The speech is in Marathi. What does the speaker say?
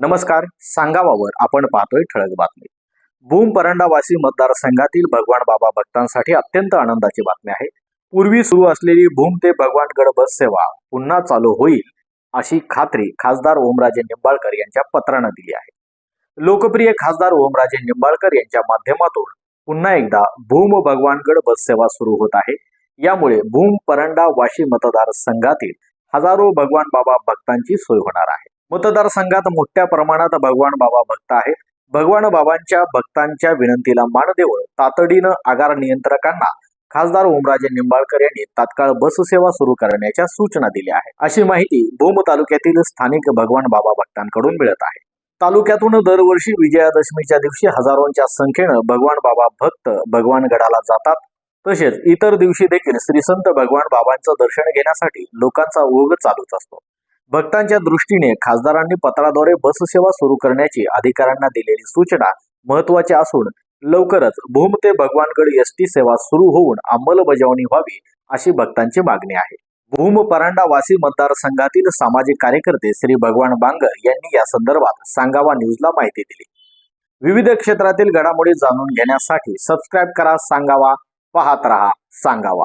नमस्कार सांगावावर आपण पाहतोय ठळक बातमी. भूम परंडावासी मतदारसंघातील भगवान बाबा भक्तांसाठी अत्यंत आनंदाची बातमी आहे. पूर्वी सुरू असलेली भूम ते भगवानगड बस सेवा पुन्हा चालू होईल अशी खात्री खासदार ओमराजे निंबाळकर यांच्या पत्रानं दिली आहे. लोकप्रिय खासदार ओमराजे निंबाळकर यांच्या माध्यमातून पुन्हा एकदा भूम भगवानगड बस सेवा सुरू होत आहे. यामुळे भूम परंडा वाशी मतदारसंघातील हजारो भगवान बाबा भक्तांची सोय होणार आहे. मतदारसंघात मोठ्या प्रमाणात भगवान बाबा भक्त आहेत. भगवान बाबांच्या भक्तांच्या विनंतीला मान देऊन तातडीनं आगार नियंत्रकांना खासदार ओमराजे निंबाळकर यांनी तात्काळ बससेवा सुरू करण्याच्या सूचना दिल्या आहेत. अशी माहिती भूम तालुक्यातील स्थानिक भगवान बाबा भक्तांकडून मिळत आहे. तालुक्यातून दरवर्षी विजयादशमीच्या दिवशी हजारोंच्या संख्येनं भगवान बाबा भक्त भगवान गडाला जातात. तसेच इतर दिवशी देखील श्रीसंत भगवान बाबांचं दर्शन घेण्यासाठी लोकांचा ओघ चालूच असतो. भक्तांच्या दृष्टीने खासदारांनी पत्राद्वारे बससेवा सुरू करण्याची अधिकाऱ्यांना दिलेली सूचना महत्वाची असून लवकरच भूम ते भगवानगड एस टी सेवा सुरू होऊन अंमलबजावणी व्हावी अशी भक्तांची मागणी आहे. भूम परांडा वासी मतदारसंघातील सामाजिक कार्यकर्ते श्री भगवान बांगर यांनी या संदर्भात सांगावा न्यूजला माहिती दिली. विविध क्षेत्रातील घडामोडी जाणून घेण्यासाठी सबस्क्राईब करा सांगावा पाहत रहा सांगावा.